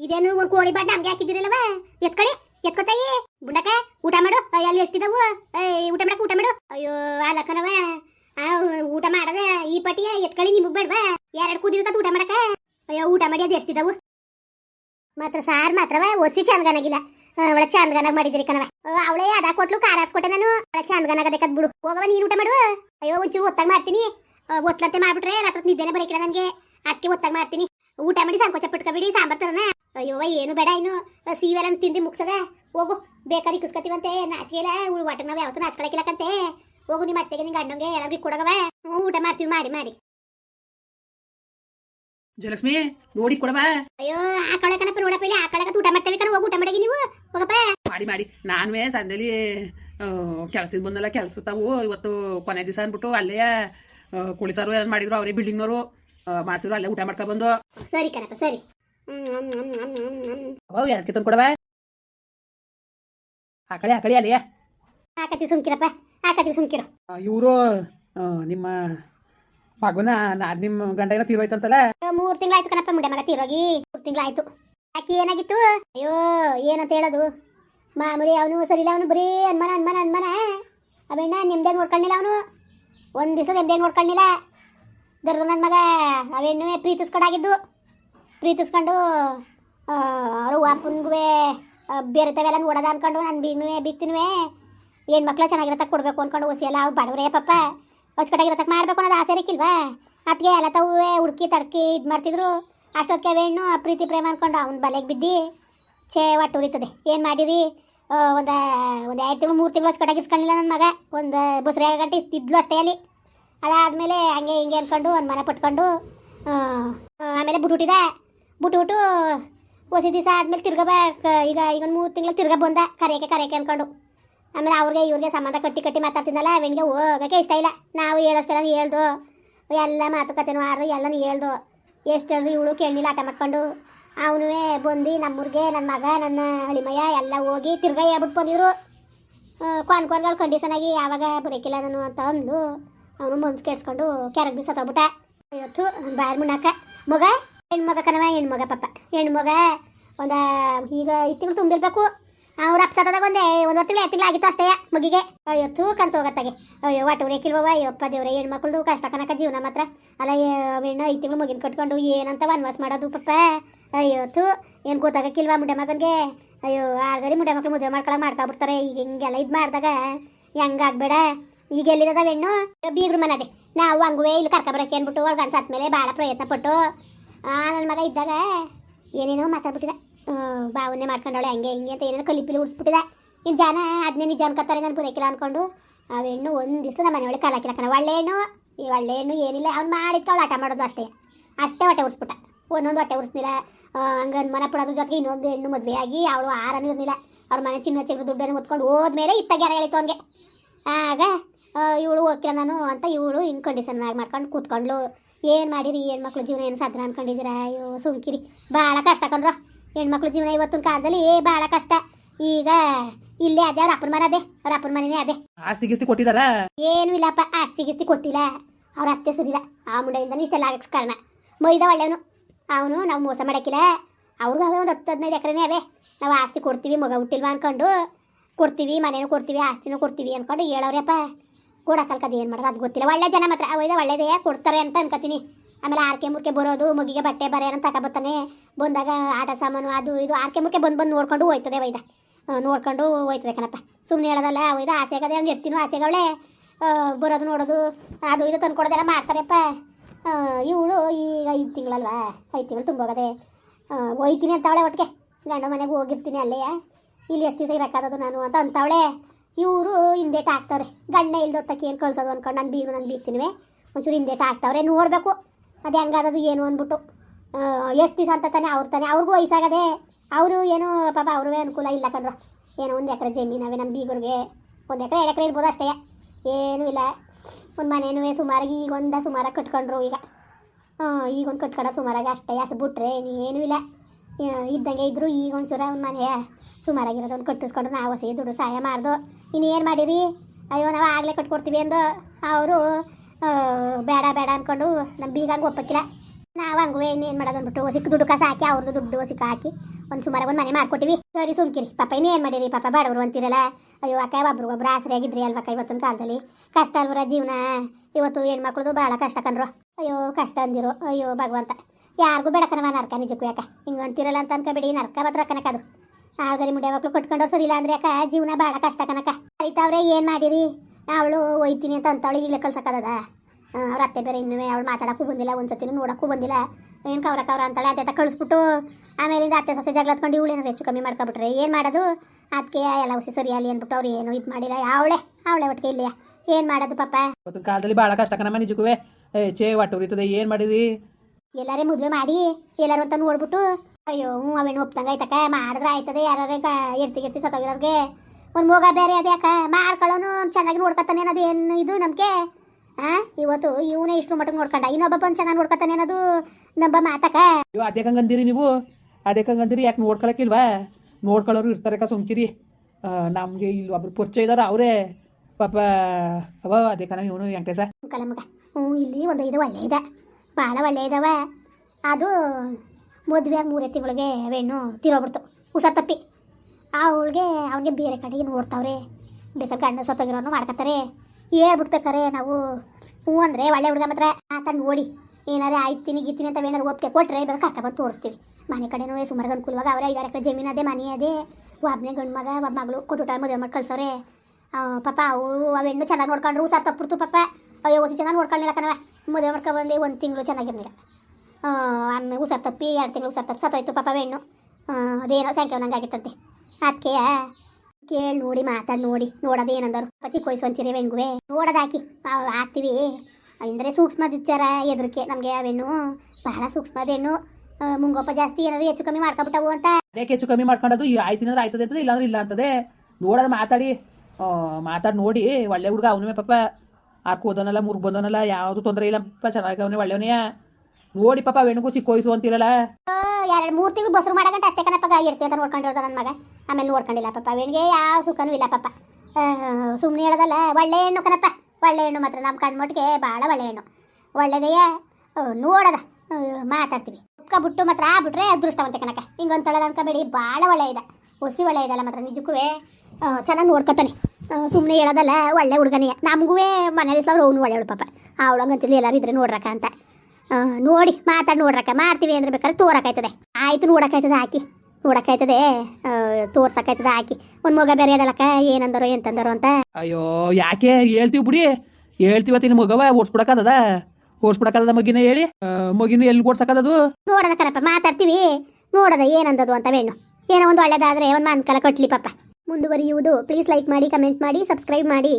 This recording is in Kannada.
ಇದೇನು ಒಂದು ಕೋಳಿ ಬಾಟ್ ನಮ್ಗೆ ಹಾಕಿದಿರಲ್ಲವ ಎತ್ಕಳಿ ಎತ್ಕೊತಾಯಿ ಬುಡಕ ಊಟ ಮಾಡು. ಅಲ್ಲಿ ಎಷ್ಟಿದವು? ಊಟ ಮಾಡಕ್ ಊಟ ಮಾಡು. ಅಯ್ಯೋ ಅಲಕನವ ಆ, ಊಟ ಮಾಡದ ಈ ಪಟ್ಟಿಯ ಎತ್ಕಳಿ ನಿಮಗ್ ಬೇಡವಾ? ಎರಡು ಕೂದಿರ್ಕತ್ ಊಟ ಮಾಡಕ ಅಯ್ಯೋ, ಊಟ ಮಾಡಿ ಅದು ಎಷ್ಟಿದವು? ಮಾತ್ರ ಸಾರ್ ಮಾತ್ರವ, ಒಸಿ ಚಂದಗನಾಗಿಲ್ಲ. ಅವಳ ಚಂದಗನಾಗ ಮಾಡಿದ್ರಿ ಕಣವ. ಅವಳೇ ಅದ ಕೊಟ್ಲು ಖಾರ ಹಾಕ್ಸ್ಕೊಟ್ಟೆ ನಾನು. ಅವಳ ಚಂದಗನಾಗ ಅದಕ್ಕೆ ಬಿಡು. ಹೋಗವ ನೀನ್ ಊಟ ಮಾಡು. ಅಯ್ಯೋ, ಒಂಚೂರು ಒತ್ತಾಗ ಮಾಡ್ತೀನಿ. ಒತ್ಲತ್ತೆ ಮಾಡ್ಬಿಟ್ರೆ ರಾತ್ರಿ ನಿದ್ದೆನೆ ಬರೀಕಿಲ್ಲ ನನಗೆ. ಅಕ್ಕಿ ಒತ್ತಾಗ ಮಾಡ್ತೀನಿ. ಊಟ ಮಾಡಿ ಸಂಕೋಚ ಪಟ್ಕೊಬಿಡಿ, ಸಾಂಬಾರ್ ತರನ ಏನು ಬೇಡ ಇನ್ನು ಸೀವೆಲ್ಲ ತಿಂದು ಮುಗ್ಸದ ಹೋಗು. ಬೇಕಾದ್ರೆ ಇಕ್ಕಿಸ್ಕೊತೀವಂತೆ ಉಳ್ ವಾಟರ್ ನಾವು ಯಾವತ್ತೂ ನಾಚ್ಕೊಳಕಿಲ್ಲಕಂತೆ ಹೋಗು ನಿಮ್ಮ ಅತ್ತೆಗೆ ನಿಂಗೆ ಅಣ್ಣಂಗೆ ಎಲ್ಲರಿಗೂ ಕೊಡಗವೆ ಹ್ಞೂ ಊಟ ಮಾಡ್ತೀವಿ ಮಾಡಿ ಮಾಡಿ. ಜಲಕ್ಷ್ಮಿ ನೋಡಿ ಕೊಡವಾ. ಅಯ್ಯೋ ಆಕಳಕನಪ್ಪ ನೋಡಪ್ಪ ಇಲ್ಲಿ ಆಕಳಕ ಊಟ ಮಾಡ್ತೇವೆ ಕಣ ಹೋಗಿ ಊಟ ಮಾಡಗಿ ನೀವು. ಹೋಗಪ್ಪ. ಮಾಡಿ ಮಾಡಿ. ನಾನುವೇ ಸಂಜೆಲಿ ಕೆಲಸದ ಬಂದಲ್ಲ ಕೆಲಸ ತಾವು ಇವತ್ತು ಕೊನೆ ದಿವಸ ಅಂದ್ಬಿಟ್ಟು ಅಲ್ಲೇ ಕುಳಿಸಾರು ಏನ್ ಮಾಡಿದ್ರು ಅವರೇ ಬಿಲ್ಡಿಂಗ್ನವರು ಮಾಡ್ಸಿದ್ರು ಅಲ್ಲೇ ಊಟ ಮಾಡ್ಕೊ ಬಂದು. ಸರಿ ಕಣಪ್ಪ ಸರಿ. ಅವ ಎರಡ್ಕೆ ತಂದು ಕೊಡವ? ಆಕಳಿ ಆಕಳಿ ಅಲ್ಲೇ. ಆಕತಿ ಸುಮ್ಕಿರಪ್ಪ ಆಕತಿ ಸುಮ್ಕಿರು. ಇವರು ನಿಮ್ಮ ಮಗುನ ನಿಮ್ಮ ಗಂಡ ಏನೋ ತೀರೋಯ್ತಂತಲ್ಲ ಮೂರ್ ತಿಂಗಳಾಯ್ತು ಕಣಪ್ಪ ಮುಂಡೆ ಮಗ ತೀರೋಗಿ. ಮೂರ್ ತಿಂಗಳಾಯ್ತು. ಯಾಕೆ ಏನಾಗಿತ್ತು? ಅಯ್ಯೋ ಏನಂತ ಹೇಳೋದು? ಮಾಮೂಲಿ ಅವನು ಸರಿಲ್ಲ ಅವನು ಬರೀ ಅನ್ಮನ ಅನ್ಮನ ಅನ್ಮನ. ಅವಣ್ಣ ನಿಮ್ದೇ ನೋಡ್ಕೊಳ್ಳಿಲ್ಲ ಅವನು. ಒಂದ್ ದಿವಸ ನಿಮ್ದೇ ನೋಡ್ಕೊಳ್ಳಿಲ್ಲ ದರ್ದು ನನ್ನ ಮಗ ಅವೆಣ್ಣು ಪ್ರೀತಿಸ್ಕೊಂಡಾಗಿದ್ದು. ಪ್ರೀತಿಸ್ಕೊಂಡು ಅವರು ಅಪ್ಪನಿಗೂ ಬೇರೆ ತಾವೆಲ್ಲ ನೋಡೋದ ನಾನು ಬೀಗ್ನೂ ಬೀಗ್ನುವೆ ಏನು ಮಕ್ಳು ಚೆನ್ನಾಗಿರತ್ತಕ್ಕೆ ಕೊಡಬೇಕು ಅನ್ಕೊಂಡು ಓಸಿ ಎಲ್ಲ ಬಡವ್ರೆ ಪಪ್ಪ ಅಚ್ಚುಕಟ್ಟಾಗಿರತಕ್ಕ ಮಾಡಬೇಕು ಅನ್ನೋದು ಆಸೆ ಇರಕ್ಕಿಲ್ವಾ ಅದಕ್ಕೆ ಎಲ್ಲ ತವೇ ಹುಡುಕಿ ತಡ್ಕಿ ಇದು ಮಾಡ್ತಿದ್ರು. ಅಷ್ಟೊತ್ತಿಗೆ ಹೆಣ್ಣು ಪ್ರೀತಿ, ಪ್ರೇಮ ಅನ್ಕೊಂಡು ಅವ್ನ ಬಲೆಗೆ ಬಿದ್ದು. ಛೇ, ಒಟ್ಟು ಉರಿತದೆ. ಏನು ಮಾಡಿರಿ ಒಂದು ಒಂದು ಎರಡು ತಿಂಗಳು, ಮೂರು ತಿಂಗಳು ಅಚ್ಚುಕಟ್ಟಾಗಿಸ್ಕೊಳ್ಳಿಲ್ಲ ನನ್ನ ಮಗ. ಒಂದು ಬಸ್ರೆ ಗಂಟೆ ಇದ್ಲು ಅಷ್ಟೇ ಅಲ್ಲಿ. ಅದಾದಮೇಲೆ ಹಂಗೆ ಹಿಂಗೆ ಅಂದ್ಕೊಂಡು ಒಂದು ಮನೆ ಪಟ್ಕೊಂಡು ಆಮೇಲೆ ಬಿಟ್ಬಿಟ್ಟಿದ ಬಿಟ್ಬಿಟ್ಟು ಹೊಸ ದಿವಸ ಆದ್ಮೇಲೆ ತಿರ್ಗ ಈಗ ಈಗ ಒಂದು ಮೂರು ತಿಂಗಳು ತಿರ್ಗ ಬಂದ, ಕರೆಯಕ್ಕೆ ಕರೆಯಕ್ಕೆ ಅನ್ಕೊಂಡು. ಆಮೇಲೆ ಅವ್ರಿಗೆ, ಇವ್ರಿಗೆ ಸಂಬಂಧ ಕಟ್ಟಿ ಕಟ್ಟಿ ಮಾತಾಡ್ತಿದ್ನಲ್ಲ ಅವನಿಗೆ ಹೋಗೋಕೆ ಇಷ್ಟ ಇಲ್ಲ. ನಾವು ಹೇಳೋಷ್ಟೆಲ್ಲ ಹೇಳ್ದು. ಎಲ್ಲ ಮಾತುಕತೆನೂ ಆಡ್ದು ಎಲ್ಲನೂ ಹೇಳ್ದು. ಎಷ್ಟು ಹೇಳಿದ್ರು ಇವಳು ಕೇಳಲಿಲ್ಲ ಆಟ ಮಾಡ್ಕೊಂಡು. ಅವನು ಬಂದು ನಮ್ಮೂರಿಗೆ ನನ್ನ ಮಗ, ನನ್ನ ಅಳಿಮಯ ಎಲ್ಲ ಹೋಗಿ ತಿರ್ಗಾ ಹೇಳ್ಬಿಟ್ಟು ಬಂದಿದ್ರು. ಕೊನ್ ಕೊನ್ಗಳು ಕಂಡೀಷನ್ ಆಗಿ ಯಾವಾಗ ಬರೋಕಿಲ್ಲ ನಾನು ಅಂತ ಅಂದು. ಅವನು ಮನ್ಸು ಕೆಡ್ಸ್ಕೊಂಡು ಕೆರಗ್ ಸತ್ತೋಗ್ಬಿಟ್ಟ ಇವತ್ತು ಬಾಯರ್ ಮುನ್ನಾಕ ಮಗ ಹೆಣ್ಮಗ ಕಣವ ಹೆಣ್ಮಗ ಪಾಪ ಹೆಣ್ಮಗ ಒಂದು, ಈಗ ತಿಂಗಳು ತುಂಬಿರ್ಬೇಕು. ಅವ್ರ ಅಪ್ಸದಾಗ ಒಂದೇ ಒಂದು ತಿಂಗಳು, ಎರಡು ತಿಂಗಳು ಆಗಿತ್ತು ಅಷ್ಟೇ ಮಗಿಗೆ. ತೂ ಕಂತ ಹೋಗತ್ತಾಗೆ ಅಯ್ಯೋ ಒಟ್ಟು ಕಿಲ್ವವ ಅಯ್ಯಪ್ಪ ದೇವ್ರೆ, ಹೆಣ್ಮಕ್ಳದು ಕಷ್ಟ ಕನಕ ಜೀವನ ಮಾತ್ರ. ಅಲ್ಲ ಹೆಣ್ಣು ಐದು ತಿಂಗಳು ಮಗಿನ ಕಟ್ಕೊಂಡು ಏನಂತ ವನ್ವಾಸ ಮಾಡೋದು ಪಾಪ ತೂ ಏನು ಗೊತ್ತಾಗಕ್ಕಿಲ್ವಾ ಮುಂಡೆ ಮಗನಿಗೆ. ಅಯ್ಯೋ ಆಡ್ದರಿ ಮುಂಡೆ ಮಕ್ಳು ಮದುವೆ ಮಾಡ್ಕೊಳಕ್ ಮಾಡ್ಕೊಬಿಡ್ತಾರೆ. ಈಗ ಹಿಂಗೆಲ್ಲ ಇದು ಮಾಡಿದಾಗ ಹೆಂಗಾಗ್ಬೇಡ ಈಗ ಎಲ್ಲಿದ್ದಾವೆ ಹೆಣ್ಣು? ಬೀಗ್ರು ಮನದೆ ನಾವು ಹಂಗುವೆ ಇಲ್ಲಿ ಕರ್ಕೊಬರಕ್ಕೆ ಅಂದ್ಬಿಟ್ಟು ಒಳಗೆ ಅನ್ಸತ್ ಮೇಲೆ ಭಾಳ ಪ್ರಯತ್ನ ಪಟ್ಟು. ನನ್ನ ಮಗ ಇದ್ದಾಗ ಏನೇನೋ ಮಾತಾಡ್ಬಿಟ್ಟಿದೆ. ಭಾವನೆ ಮಾಡ್ಕೊಂಡವಳೆ, ಹಂಗೆ ಹಿಂಗೆ ಅಂತ ಏನೇನೋ ಕಲಿಪಿಲಿ ಉಡ್ಸ್ಬಿಟ್ಟಿದೆ. ಇನ್ನು ಜನ ಅದನ್ನೇ ನಿಜ ಅನ್ಕೋತಾರೆ ನಾನು ಬರೋಕಿಲ್ಲ ಅಂದ್ಕೊಂಡು ಆ, ಹೆಣ್ಣು ಒಂದು ದಿವಸ ನಮ್ಮ ಮನೆಯೊಳಗೆ ಕಾಲು ಹಾಕಿಲ್ಲ ಕಣ ಒಳ್ಳೆ ಹೆಣ್ಣು, ಈ ಒಳ್ಳೆ ಹೆಣ್ಣು ಏನಿಲ್ಲ, ಅವ್ನು ಮಾಡಿದ್ಕೆ ಅವಳು ಆಟ ಮಾಡೋದು ಅಷ್ಟೇ. ಅಷ್ಟೇ ಹೊಟ್ಟೆ ಉರ್ಸ್ಬಿಟ್ಟ. ಒಂದೊಂದು ಹೊಟ್ಟೆ ಉರ್ಸ್ನಿಲ್ಲ ಹಂಗೆ ಮನೆ ಪಡೋದ್ರ ಜೊತೆಗೆ ಇನ್ನೊಂದು ಹೆಣ್ಣು ಮದುವೆ ಆಗಿ ಅವಳು ಆರಾಮ ಇರಲಿಲ್ಲ. ಅವ್ರ ಮನೆ ಚಿನ್ನ ಚಿಕ್ಕ ದುಡ್ಡನ್ನು ಹೊತ್ಕೊಂಡು ಹೋದ್ಮೇಲೆ ಇತ್ತಾಗ ಗ್ಯಾರ ಹೇಳಿತು ಅವನಿಗೆ. ಆಗ ಇವಳು ಓಕೆ ನಾನು ಅಂತ ಇವಳು ಹಿಂಗೆ ಕಂಡೀಷನ್ ಆಗಿ ಮಾಡ್ಕೊಂಡು ಕೂತ್ಕೊಂಡ್ಲು ಏನು ಮಾಡಿರಿ? ಹೆಣ್ಮಕ್ಳು ಜೀವನ ಏನು ಸದ್ರ ಅನ್ಕೊಂಡಿದ್ದೀರಾ? ಅಯ್ಯೋ ಸುಮ್ಕಿರಿ. ಭಾಳ ಕಷ್ಟ ಕಂಡ್ರು ಹೆಣ್ಮಕ್ಳು ಜೀವನ ಇವತ್ತಿನ ಕಾಲದಲ್ಲಿ ಏ ಭಾಳ ಕಷ್ಟ. ಈಗ ಇಲ್ಲೇ ಅದೇ ಅವ್ರ ಅಪ್ಪನ ಮನೆ ಅದೇ. ಅವ್ರ ಅಪ್ಪನ ಮನೆನೇ ಅದೇ. ಆಸ್ತಿ ಗಿಸ್ತಿ ಕೊಟ್ಟಿದಾರ? ಏನು ಇಲ್ಲಪ್ಪ ಆಸ್ತಿ ಗಿಸ್ತಿ ಕೊಟ್ಟಿಲ್ಲ. ಅವ್ರ ಅತ್ತೆ ಸರಿಲ್ಲ ಆ ಮುಂಡೆಯಿಂದ ಇಷ್ಟೆಲ್ಲ ಆಗಕ್ಕೆ ಕಾರಣ. ಮೈದ ಒಳ್ಳೆಯವನು. ಅವನು ನಾವು ಮೋಸ ಮಾಡಕ್ಕಿಲ್ಲ. ಅವ್ರಿಗೂ ಅವೇ ಒಂದು ಹತ್ತು ಹದಿನೈದು ಎಕರೆನೇ ಅವೇ. ನಾವು ಆಸ್ತಿ ಕೊಡ್ತೀವಿ ಮಗ ಹುಟ್ಟಿಲ್ವಾ ಅನ್ಕೊಂಡು. ಕೊಡ್ತೀವಿ ಮನೇನೂ ಕೊಡ್ತೀವಿ ಆಸ್ತಿನೂ ಕೊಡ್ತೀವಿ ಅನ್ಕೊಂಡು ಹೇಳವ್ರಪ್ಪ ಕೊಡಕ್ಕಲ್ಕ ಅದು ಏನು ಮಾಡೋದು? ಅದು ಗೊತ್ತಿಲ್ಲ. ಒಳ್ಳೆ ಜನ ಮಾತ್ರ. ಅವೈದ ಒಳ್ಳೆಯದೇ ಕೊಡ್ತಾರೆ ಅಂತ ಅನ್ಕೋತೀನಿ. ಆಮೇಲೆ ಆರ್ಕೆ ಮುರ್ಕೆ ಬರೋದು, ಮುಗಿಗೆ ಬಟ್ಟೆ ಬರೆ ಅಂತ ತಗೊಬತ್ತಾನೆ ಬಂದಾಗ ಆಟ ಸಾಮಾನು ಅದು ಇದು ಆರ್ಕೆ ಮುರ್ಕೆ ಬಂದು ಬಂದು ನೋಡ್ಕೊಂಡು ಹೋಯ್ತದೆ ವೈದ ನೋಡ್ಕೊಂಡು ಹೋಯ್ತದೆ ಕಣಪ್ಪ. ಸುಮ್ಮನೆ ಹೇಳೋದಲ್ಲ ಅವೈದ ಆಸೆ ಆಗದೆ ಅವ್ನು ಇರ್ತೀನೋ ಆಸೆಗಳೇ ಬರೋದು ನೋಡೋದು, ಅದು ಇದು ತಂದ್ಕೊಡೋದೆಲ್ಲ ಮಾಡ್ತಾರೆಪ್ಪ. ಇವಳು ಈಗ ಐದು ತಿಂಗಳಲ್ವಾ? ಐದು ತಿಂಗಳು ತುಂಬೋಗದೆ ಒಯ್ತೀನಿ ಅಂತವಳೆ ಒಟ್ಟಿಗೆ. ಗಂಡ ಮನೆಗೆ ಹೋಗಿರ್ತೀನಿ ಅಲ್ಲೇ. ಇಲ್ಲಿ ಎಷ್ಟು ದಿವಸ ಇರೋಕ್ಕಾದದು ನಾನು ಅಂತ ಅಂತವಳೆ. ಇವರು ಹಿಂದೇಟ್ ಹಾಕ್ತವ್ರೆ ಗಂಡ ಇಲ್ದೊತ್ತಕ್ಕೆ ಏನು ಕಳ್ಸೋದು ಅನ್ಕೊಂಡು ನಾನು ಬೀರು, ನಾನು ಬೀಗ್ತೀನಿವೆ ಒಂಚೂರು ಹಿಂದೇಟ್ ಹಾಕ್ತವ್ರೆ ನೋಡಬೇಕು. ಅದು ಹೆಂಗಾದದು ಏನು ಅಂದ್ಬಿಟ್ಟು ಎಷ್ಟು ದಿವಸ ಅಂತ ತಾನೆ ಅವ್ರು ತಾನೆ. ಅವ್ರಿಗೂ ವಯಸ್ಸಾಗದೆ ಅವರು ಏನು ಪಾಪ ಅವ್ರೂ ಅನುಕೂಲ ಇಲ್ಲ ಕಣ್ರು. ಏನೋ ಒಂದು ಎಕರೆ ಜಮೀನವೆ ನಮ್ಮ ಬೀಗರಿಗೆ. ಒಂದು ಎಕರೆ ಎರಡು ಎಕರೆ ಇರ್ಬೋದು ಅಷ್ಟೇ. ಏನೂ ಇಲ್ಲ. ಒಂದು ಮನೇನೂ ಸುಮಾರಾಗಿ ಈಗ ಒಂದು ಸುಮಾರಾಗಿ ಕಟ್ಕೊಂಡ್ರು ಈಗ. ಈಗ ಒಂದು ಸುಮಾರಾಗಿ ಅಷ್ಟೇ. ಅಷ್ಟು ಬಿಟ್ರೆ ಏನೂ ಇಲ್ಲ. ಇದ್ದಂಗೆ ಇದ್ದರು ಈಗ ಒಂಚೂರ ಒಂದು ಮನೆಯ ಸುಮಾರಾಗಿರೋದು ಒಂದು ಕಟ್ಟಿಸ್ಕೊಂಡ್ರು ನಾವು ಸೇ ದುಡ್ಡು ಸಹಾಯ ಮಾಡ್ದು. ಇನ್ನೇನು ಮಾಡಿರಿ? ಅಯ್ಯೋ, ನಾವು ಆಗಲೇ ಕಟ್ಕೊಡ್ತೀವಿ ಅಂದು ಅವರು ಬೇಡ ಬೇಡ ಅಂದ್ಕೊಂಡು ನಮ್ಮ ಬೀಗಂಗೆ ಒಪ್ಪಕ್ಕಿಲ್ಲ. ನಾವು ಹಂಗೂ ಇನ್ನೇನು ಮಾಡೋದು ಅಂದ್ಬಿಟ್ಟು ಸಿಕ್ಕ ದುಡ್ಡು ಕಸ ಹಾಕಿ ಅವ್ರದ್ದು ದುಡ್ಡು ಸಿಕ್ಕ ಹಾಕಿ ಒಂದು ಸುಮಾರಾಗಿ ಒಂದು ಮನೆ ಮಾಡ್ಕೊಟ್ಟಿವಿ. ಸರಿ, ಸುಮ್ಕಿರಿ. ಪಾಪ ಇನ್ನೇನು ಮಾಡಿರಿ? ಪಾಪ, ಬಡವರು ಅಂತೀರಲ್ಲ. ಅಯ್ಯೋ, ಅಕ್ಕ, ಒಬ್ರು ಒಬ್ರು ಆಸರೆ ಆಗಿದ್ರಿ ಅಲ್ವಕ್ಕ ಇವತ್ತಿನ ಕಾಲದಲ್ಲಿ? ಕಷ್ಟ ಅಲ್ವರ ಜೀವನ. ಇವತ್ತು ಹೆಣ್ಮಕ್ಳದು ಭಾಳ ಕಷ್ಟ ಕಣ್ರು. ಅಯ್ಯೋ, ಕಷ್ಟ ಅಂದಿರು. ಅಯ್ಯೋ, ಭಗವಂತ. ಯಾರಿಗೂ ಬೇಡಕನವ ನರ್ಕ ನಿಜಕ್ಕೂ ಯಾಕೆ? ಹಿಂಗೆ ಅಂತಿರಲ್ಲ ಅಂತ ಅನ್ಕೋಬೇಡಿ. ನರ್ಕ ಬದ್ರ ಕನಕ ಅದು. ಆಳ್ಗರಿ ಮುಂಡೆ ಮಕ್ಳು ಕಟ್ಕೊಂಡವ್ರು ಸರಿ ಇಲ್ಲ ಅಂದ್ರೆ ಯಾಕ? ಜೀವನ ಭಾಳ ಕಷ್ಟ ಕನಕ ಕರಿತಾವ್ರೆ ಏನು ಮಾಡಿರಿ? ಅವಳು ಒಯ್ತೀನಿ ಅಂತ ಅಂತವಳು ಈಗಲೇ ಕಳ್ಸಕ್ಕದ ಅವ್ರ ಅತ್ತೆ ಬೇರೆ ಇನ್ನೂ ಅವಳು ಮಾತಾಡಕ್ಕೂ ಬಂದಿಲ್ಲ ಒಂದ್ಸತಿನೂ ನೋಡಕ್ಕೂ ಬಂದಿಲ್ಲ. ಏನು ಕವ್ರ ಕವ್ರ ಅಂತಾಳೆ ಅತ್ತೆ ಕಳಿಸ್ಬಿಟ್ಟು ಆಮೇಲಿಂದ ಅತ್ತೆ ಸೊಸೆ ಜಗಳ ಹತ್ಕೊಂಡು ಇವಳೇನು ಹೆಚ್ಚು ಕಮ್ಮಿ ಮಾಡ್ಕೊಬಿಟ್ರೆ ಏನು ಮಾಡೋದು? ಅದಕ್ಕೆ ಎಲ್ಲ ಹುಸಿ ಸರಿ ಅಲ್ಲಿ ಅಂದ್ಬಿಟ್ಟು ಅವ್ರು ಏನು ಇದು ಮಾಡಿಲ್ಲ. ಅವಳೆ ಅವಳೆ ಒಟ್ಟಿಗೆ ಇಲ್ಲಿಯ? ಏನು ಮಾಡೋದು ಪಾಪ? ಇವತ್ತಿನ ಕಾಲದಲ್ಲಿ ಭಾಳ ಕಷ್ಟ ಕಣಮ್ಮ ನಿಜಕ್ಕೂ ಏ ಚೇ ಒಟ್ಟು ಉರಿತದೆ ಏನು ಮಾಡಿರಿ? ಎಲ್ಲರೇ ಮದುವೆ ಮಾಡಿ ಎಲ್ಲರೂ ಅಂತ ನೋಡ್ಬಿಟ್ಟು ಅಯ್ಯೋ ಹ್ಞೂ ಅವೇನು ಒಪ್ತಂಗ ಆಯ್ತಕ್ಕ ಮಾಡಿದ್ರೆ ಆಯ್ತದೆ ಯಾರು ಎರ್ತಿ ಗಿರ್ತಿ ಸತ್ತೋಗಿರೋರ್ಗೆ. ಒಂದು ಮೋಗ ಬೇರೆ ಅದೇ ಅಕ್ಕ ಮಾಡ್ಕೊಳ್ಳೋನು ಚೆನ್ನಾಗಿ ನೋಡ್ಕೊತಾನೆ ಅನ್ನೋದು ಏನು ಇದು ನಮಗೆ? ಹಾಂ ಇವತ್ತು ಇವನೇ ಇಷ್ಟು ಮಟ್ಟಿಗೆ ನೋಡ್ಕೊಂಡ ಇನ್ನೊಬ್ಬ ಬಂದು ಚೆನ್ನಾಗಿ ನೋಡ್ಕೊತಾನೆ ಅನ್ನೋದು ನಂಬ ಮಾತಕ್ಕ. ಅಯ್ಯೋ ಅದೇ ಕಂಗಂದಿರಿ ನೀವು? ಅದೇ ಕಂಗಂದಿರಿ ಯಾಕೆ ನೋಡ್ಕೊಳಕ್ಕಿಲ್ವಾ ನೋಡ್ಕೊಳ್ಳೋರು ಇರ್ತಾರೆ ಕ ಸುಮ್ಕಿರಿ. ನಮಗೆ ಇಲ್ಲಿ ಒಬ್ರು ಪರಿಚಯ ಇದಾರೆ ಅವರೇ. ಪಾಪ ಅವ ಅದೇ ಕಣ ಇವನು ವೆಂಕಟೇಶ. ಸರ್ ಮಗ ಹ್ಞೂ ಇಲ್ಲಿ ಒಂದು ಇದು ಒಳ್ಳೆಯದ ಇದೆ ಭಾಳ ಒಳ್ಳೆಯದವ. ಇದಾವ ಅದು ಮದುವೆ ಮೂರೇ ತಿಂಗಳಿಗೆ ಅವೇನು ತಿರೋಗ್ಬಿಡ್ತು ಹುಸ ತಪ್ಪಿ. ಅವಳಿಗೆ ಅವನಿಗೆ ಬೇರೆ ಕಡೆಗೆ ನೋಡ್ತಾವ್ರೆ. ಬೇಕಾದ್ರೆ ಗಂಡ ಸೊತ್ತಾಗಿರೋನು ಮಾಡ್ಕೊತಾರೆ ಹೇಳ್ಬಿಡ್ಬೇಕಾರೆ ನಾವು ಹ್ಞೂ ಅಂದರೆ ಒಳ್ಳೆ ಹುಡುಗ ಮಾತ್ರ. ಆತ ಓಡಿ. ಏನಾರೇ ಆಯ್ತೀನಿ ಗೀತೀನಿ ಅಂತ ಏನಾರು ಒಪ್ಪಿಗೆ ಕೊಟ್ಟರೆ ಬೇಕಾದ್ರೆ ಕರ್ಕೊಬಂದು ತೋರಿಸ್ತೀವಿ. ಮನೆ ಕಡೆನೂ ಸುಮಾರು ಅನುಕೂಲವಾಗ ಅವರೇ ಐದಾರು ಕಡೆ ಜಮೀನು ಅದೇ ಮನೆ ಅದೇ. ಒಬ್ಬನೇ ಗಂಡು ಮಗ ಒಬ್ಬ ಮಗಳು ಕೊಟ್ಟು ಮದುವೆ ಮಾಡಿ ಕಳ್ಸೋರೆ ಆ, ಪಾಪ ಅವರು ಅವ ಹೆಣ್ಣು ಚೆನ್ನಾಗಿ ನೋಡ್ಕೊಂಡ್ರು ಸಾರ್ ತಪ್ಪಿಡ್ತು ಪಾಪ. ಅಯ್ಯೋ ಹೊಸ ಚೆನ್ನಾಗಿ ನೋಡ್ಕೊಳ್ಳಿಲ್ಲ ಕಣವ ಮದುವೆ ಮಾಡ್ಕೊಬಂದು ಒಂದು ತಿಂಗಳು ಚೆನ್ನಾಗಿರ್ಲಿಲ್ಲ. ಆಮೇಲೆ ಉಸರ್ ತಪ್ಪಿ ಎರಡು ತಿಂಗಳು ಉಸರ್ ತಪ್ಪಿ ಸತ್ತೋಯ್ತು ಪಾಪ ಬೆಣ್ಣು. ಅದೇನೋ ಸಂಖ್ಯೆ ನಂಗೆ ಆಗಿತ್ತಂತೆ ಅದಕ್ಕೆ ಕೇಳಿ ನೋಡಿ ಮಾತಾಡಿ ನೋಡಿ ನೋಡೋದು ಏನಂದರು ವಯಸ್ಸು ಅಂತೀರಿ ಹೆಣ್ಗುವೆ ನೋಡೋದಾಕಿ ಹಾಕ್ತೀವಿ. ಅಂದರೆ ಸೂಕ್ಷ್ಮದ ವಿಚಾರ ಎದುರಿಕೆ ನಮಗೆ ಅವೆಣ್ಣು ಬಹಳ ಸೂಕ್ಷ್ಮದ ಹೆಣ್ಣು ಆ, ಮುಂಗೋಪ ಜಾಸ್ತಿ ಏನಾದ್ರು ಹೆಚ್ಚು ಕಮ್ಮಿ ಮಾಡ್ಕೊಬಿಟ್ಟವು ಅಂತ. ಅದಕ್ಕೆ ಹೆಚ್ಚು ಕಮ್ಮಿ ಮಾಡ್ಕೊಂಡದು? ಈ ಆಯ್ತಿನ ಆಯ್ತದೆ ಅಂತದೆ ಇಲ್ಲಾಂದ್ರೆ ಇಲ್ಲ ಅಂತದೆ. ನೋಡೋದು ಮಾತಾಡಿ. ಮಾತಾಡಿ ನೋಡಿ. ಒಳ್ಳೆ ಹುಡುಗ ಅವನೇ ಪಾಪ. ಆರ್ಕೋದನಲ್ಲ ಮುರ್ಗ್ ಬಂದನಲ್ಲ ಯಾವುದು ತೊಂದರೆ ಇಲ್ಲ ಪಾಪ ಚೆನ್ನಾಗಿ ಅವನೇ ಒಳ್ಳೆಯವನೇ ನೋಡಿ ಪಾಪ ವೆಣ್ಗೂ ವಯಸ್ಸು ಅಂತಿರಲ್ಲ. ಎರಡು ಮೂರು ತಿಂಗಳು ಬಸ್ರು ಮಾಡಕಂತ ಅಷ್ಟೇ ಕಣಪ್ಪ ಇರ್ತಿ ಅಂತ ನೋಡ್ಕೊಂಡಿರೋದ ನನ್ನ ಮಗ. ಆಮೇಲೆ ನೋಡ್ಕೊಂಡಿಲ್ಲ ಪಾಪ. ಅವನಿಗೆ ಯಾವ ಸುಖನೂ ಇಲ್ಲ ಪಾಪ. ಸುಮ್ಮನೆ ಹೇಳೋದಲ್ಲ, ಒಳ್ಳೆ ಹೆಣ್ಣು ಕಣಪ್ಪ. ಒಳ್ಳೆ ಹೆಣ್ಣು ಮಾತ್ರ. ನಮ್ಮ ಕಣ್ಮೊಟ್ಟಿಗೆ ಭಾಳ ಒಳ್ಳೆ ಹೆಣ್ಣು. ಒಳ್ಳೆದೆಯೇ ನೋಡದ. ಮಾತಾಡ್ತೀವಿ. ಉಕ್ಕ ಬಿಟ್ಟು ಮಾತ್ರ ಆಗ್ಬಿಟ್ರೆ ಅದೃಷ್ಟವಂತ ಕಣಕ ಹಿಂಗೊಂತಳಲ್ಲ ಅನ್ಕೋಬೇಡಿ ಭಾಳ ಒಳ್ಳೆ ಇದೆ. ಹುಸಿ ಒಳ್ಳೆ ಇದಲ್ಲ ಮಾತ್ರ ನಿಜಕ್ಕೂ. ಚೆನ್ನಾಗಿ ನೋಡ್ಕೊತಾನೆ. ಸುಮ್ಮನೆ ಹೇಳೋದಲ್ಲ, ಒಳ್ಳೆ ಹುಡುಗನೇ. ನಮಗೂ ಮನೆ ದಿವಸ ಅವ್ರು ಅವನು ಒಳ್ಳೆ ಹುಡುಗ ಪಾಪ. ಅವಳಂಗಂತಿಲ್ಲ ಎಲ್ಲರೂ ಇದ್ರೆ ನೋಡ್ರಕ್ಕ ಅಂತ. ನೋಡಿ ಮಾತಾಡಿ ನೋಡ್ರಕ್ಕ ಮಾಡ್ತೀವಿ ಅಂದ್ರೆ ಬೇಕಾದ್ರೆ ತೋರಕ್ಕಾಯ್ತದೆ. ಆಯ್ತು ನೋಡಕ್ಕಾಯ್ತದೆ ಹಾಕಿ. ನೋಡಕ್ಕಾಯ್ತದೆ ಆ, ತೋರ್ಸಕ್ಕಾಯ್ತದೆ ಹಾಕಿ. ಒಂದು ಮಗ ಬೇರೆ ಅದಲ್ಲಕ್ಕ ಏನಂದರು ಎಂತಂದರು ಅಂತ. ಅಯ್ಯೋ ಯಾಕೆ? ಹೇಳ್ತೀವಿ ಬಿಡಿ. ಹೇಳ್ತೀವತ್ತಿನ ಮಗವ ಓಡಿಸ್ಬಿಡಕ್ಕದ ಓಡಿಸ್ಬಿಡಕ್ಕದ ಮಗಿನ ಹೇಳಿ? ಮಗಿನ ಎಲ್ಲಿ ಓಡ್ಸಕ್ಕದದು ನೋಡದ ಕಣಪ್ಪ ಮಾತಾಡ್ತೀವಿ. ನೋಡದ ಏನಂದದು ಅಂತ ಬೇಣ್ಣು ಏನೋ ಒಂದು ಒಳ್ಳೇದಾದ್ರೆ ಒಂದು ಮಾನ್ಕಲ ಕಟ್ಲಿ ಪಾಪ. ಮುಂದುವರಿಯುವುದು ಪ್ಲೀಸ್ ಲೈಕ್ ಮಾಡಿ ಕಮೆಂಟ್ ಮಾಡಿ ಸಬ್ಸ್ಕ್ರೈಬ್ ಮಾಡಿ.